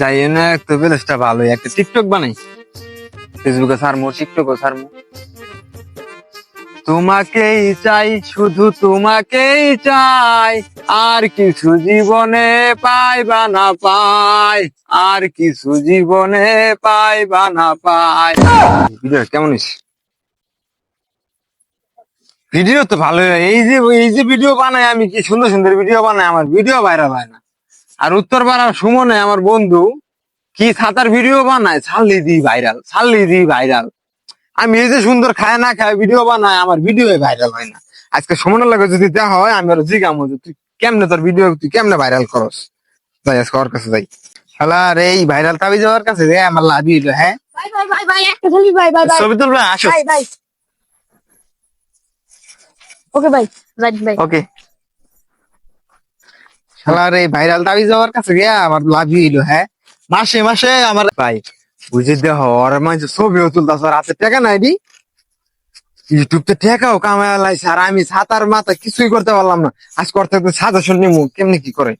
যাই না, একটু বেলেসটা ভালো একটা টিকটক বানাই। ফেসবুকে সারমো টিকটকে সারমো তোমাকেই চাই, শুধু তোমাকেই চাই। আর কিছু জীবনে পাই না পাই। আর কিছু জীবনে পাই বা না পাই। ভিডিও কেমন ভিডিও তো ভালো এই যে এই যে ভিডিও বানাই, আমি কি সুন্দর সুন্দর ভিডিও বানাই, আমার ভিডিও ভাইরাল হয় না। আর উত্তর পাড়ার সুমনে আমার বন্ধু কি সাঁতার ভিডিও বানায়? ছাড়লি দিই ভাইরাল ছাড়লি দি ভাইরাল আমি এই যে সুন্দর খায় না খায় ভিডিও বানাই আমার ভিডিও ভাইরাল হয় না। আজকে সুমনের লাগে যদি দেখা হয় আমি আর জিগামো যে তুই কেমনে তোর ভিডিও তুই কেমনে ভাইরাল করস? যাই আজকে ওর কাছে যাই। হ্যালো আর এই ভাইরাল তাবি যাওয়ার কাছে রে আমার লাভি হইল হ্যাঁ? ছবি তুলবে আসো। ওকে ভাই রাইট ভাই ওকে। শালার এই ভাইরাল দাবি যাওয়ার কাছে গিয়া আমার হ্যাঁ? মাসে মাসে আমার ভাই বুঝে দেহ মাঝে আর টাকা নাই দি ইউটিউব তে টেকাও কামায় লাইছে আর আমি সাতার মাথা কিছুই করতে পারলাম না। আজ করতে করতে সাজেশন নিমু, কেমনি কি করে?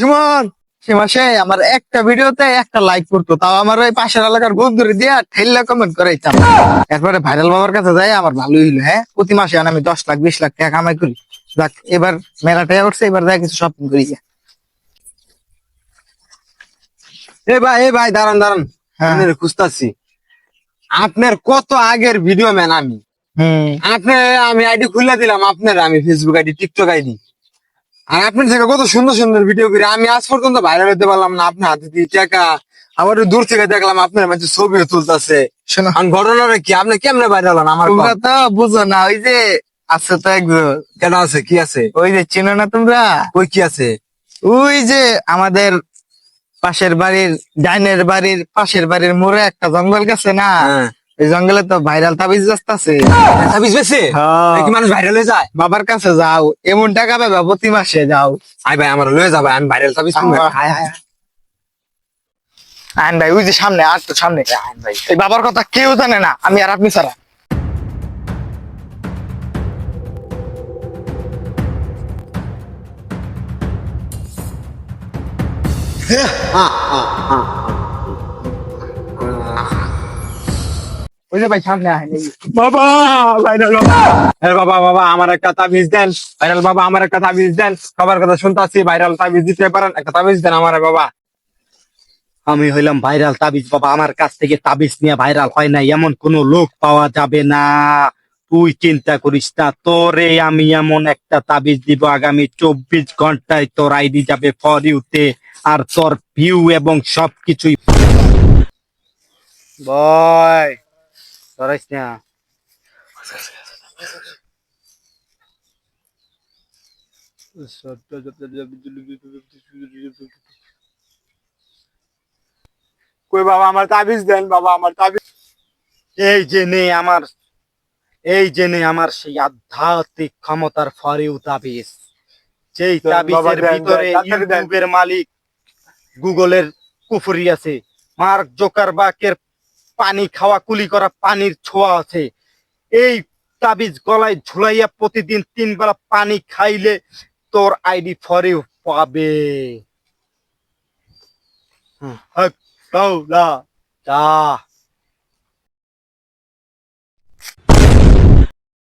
সুমন, সে মাসে আমার একটা ভিডিওতে একটা লাইক করতো, তাও আমার ওই পাশের এলাকার বন্ধুরে দিয়া ঠেললা কমেন্ট করাইতাম। এরপরে ভাইরাল বাবার কাছে যাই, আমার ভালোই হইল হ্যাঁ? প্রতি মাসে আমি দশ লাখ, বিশ লাখ টাকা কামাই করি। যাক এবার মেলা টাকা উঠছে এবার যাই কিছু শপিং করি গিয়া। এ ভাই এ ভাই দাঁড়ান দাঁড়ান। হ্যাঁ। আপনার খুঁজতাছি। আপনার কত আগের ভিডিও ম্যান আমি? হুম। আপনি আমি আইডি খুলে দিলাম আপনার আমি ফেসবুক আইডি টিকটক আইডি আর আপনার থেকে কত সুন্দর সুন্দর ভিডিও করি। আমি আজ পর্যন্ত ভাইরাল হতে পারলাম না আপনার হাতে দিয়ে টাকা। আবার দূর থেকে দেখলাম আপনার মাঝে ছবিও তুলতেছে। ঘটনাটা কি? আপনি কেমনে ভাইরাল হন? আমার তো বুঝো না ওই যে আছে তো একজন। কেন আছে? কি আছে? ওই যে চিনো না তোমরা? ওই কি আছে? ওই যে আমাদের পাশের বাড়ির ডাইনের বাড়ির পাশের বাড়ির মোড়ে একটা জঙ্গল গেছে না? হ্যাঁ। এই জঙ্গলে তো ভাইরাল তাবিজ আছে সাবিস বেছে? কি মানুষ ভাইরাল হয়ে যায়? বাবার কাছে যাও। এমন টাকা পাবে প্রতি মাসে যাও। আই ভাই আমার লয়ে যাবে আমি ভাইরাল হায় হায় আইন ভাই ওই যে সামনে আর তো সামনে। আইন ভাই। এই বাবার কথা কেউ জানে না আমি আর আপনি ছাড়া। ওই যে ভাই সামনে। বাবা। ভাইরাল বাবা বাবা বাবা আমার একটা তাবিজ দেন। ভাইরাল বাবা, আমার একটা তাবিজ দেন। সবার কথা শুনতাছি ভাইরাল তাবিজ দিতে পারেন, একটা তাবিজ দেন আমার বাবা। আমি হইলাম ভাইরাল তাবিজ, বাবা, আমার কাছ থেকে তাবিজ নিয়ে ভাইরাল হয় না এমন কোন লোক পাওয়া যাবে না। তুই চিন্তা করিস না, তোরে আমি এমন একটা তাবিজ দিব, আগামী চব্বিশ ঘন্টায় তোর আইডি যাবে ফর ইউতে আর তোর ভিউ এবং সবকিছুই। বাবা, আমার তাবিজ দেন বাবা, আমার তাবিজ এই যে নে, আমার এই যে নে আমার সেই আধ্যাত্মিক ক্ষমতার ফরেও তাবিজ। যেই তাবিজের ভিতরে। ইউটিউবের মালিক গুগলের কুফরি আছে মার্ক জোকার বাকের পানি খাওয়া কুলি করা পানির ছোঁয়া আছে। এই তাবিজ গলায় ঝুলাইয়া প্রতিদিন তিন বেলা পানি খাইলে তোর আইডি ফরেও পাবে। হক, কৌলা, যা।